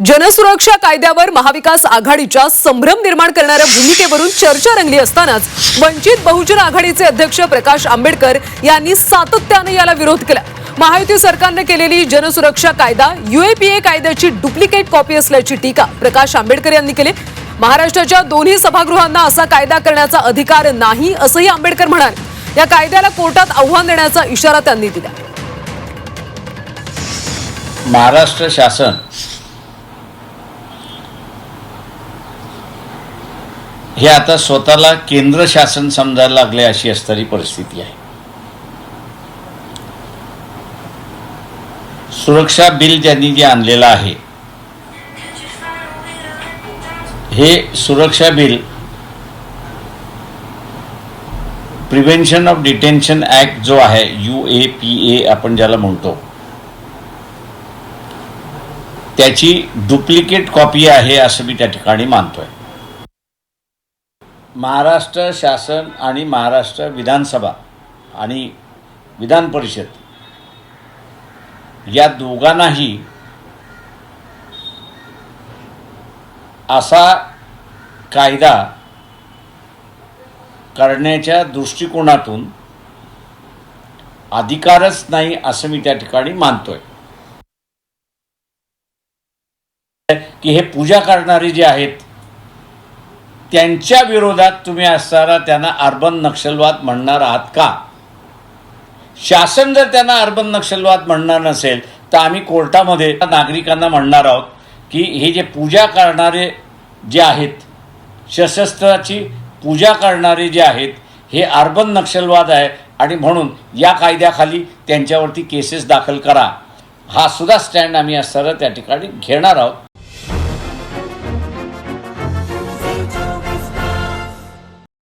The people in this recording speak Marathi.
जनसुरक्षा कायद्यावर महाविकास आघाडीच्या संभ्रम निर्माण करणाऱ्या भूमिकेवरून चर्चा रंगली असतानाच वंचित बहुजन आघाडीचे अध्यक्ष प्रकाश आंबेडकर यांनी सातत्याने याला विरोध केला. महायुती सरकारने केलेली जनसुरक्षा कायदा युएपीए कायद्याची डुप्लिकेट कॉपी असल्याची टीका प्रकाश आंबेडकर यांनी केली. महाराष्ट्राच्या दोन्ही सभागृहांना असा कायदा करण्याचा अधिकार नाही असंही आंबेडकर म्हणाले. या कायद्याला कोर्टात आव्हान देण्याचा इशारा त्यांनी दिला. महाराष्ट्र शासन हे आता स्वतःला केंद्र शासन समजायला लागले अशी असणारी परिस्थिती आहे. सुरक्षा बिल ज्यांनी जे आणलेलं आहे हे सुरक्षा bill prevention of detention act जो आहे यू ए पी ए आपण ज्याला म्हणतो त्याची डुप्लिकेट कॉपी आहे असं मी त्या ठिकाणी मानतोय. महाराष्ट्र शासन आणि महाराष्ट्र विधानसभा आणि विधान परिषद या दोघांनाही असा कायदा करण्याच्या दृष्टिकोनातून अधिकारच नाही असं मी त्या ठिकाणी मानतोय. की हे पूजा करणारे जे आहेत त्यांच्या विरोधात तुम्ही असणारा त्यांना अर्बन नक्षलवाद म्हणणार आहात का? शासन जर त्यांना अर्बन नक्षलवाद म्हणणार नसेल तर आम्ही कोर्टामध्ये नागरिकांना म्हणणार आहोत की हे जे पूजा करणारे जे आहेत सशस्त्राची पूजा करणारे जे आहेत हे अर्बन नक्षलवाद आहे आणि म्हणून या कायद्याखाली त्यांच्यावरती केसेस दाखल करा. हा सुद्धा स्टँड आम्ही असताना त्या ठिकाणी घेणार आहोत.